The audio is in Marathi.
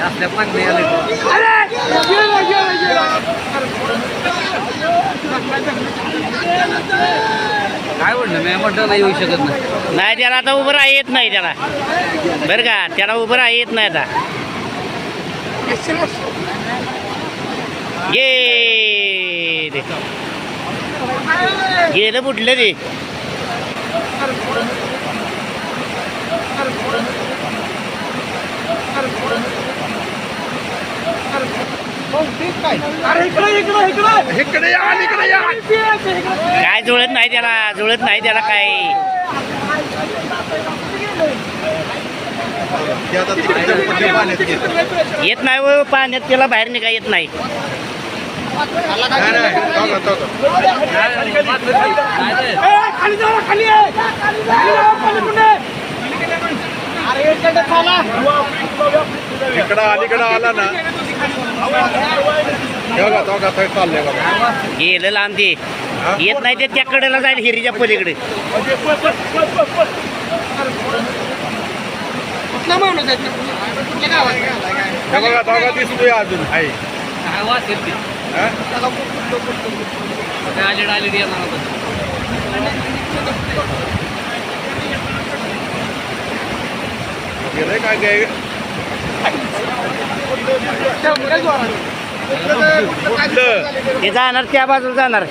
असल्या मागणी आले काय म्हणलं मी म्हटलं येऊ शकत नाही. नाही त्याला आता उभं राहा येत नाही त्याला. बरं का त्याला उभं राहा येत नाही आता. ये. गेलं कुठलं ते. काय जुळत नाही त्याला जुळत नाही त्याला काय येत? नाही हो पाण्यात त्याला बाहेर निघा येत नाही. इकडं अलीकडं आला ना. हे का चाललंय बघा गेलं लांब ते येत नाही ते त्या कडेला जाईल हिरीच्या पलीकडे. हे अजून आहे काय हा? काय गेलंय ते जाणार त्या बाजूला जाणार.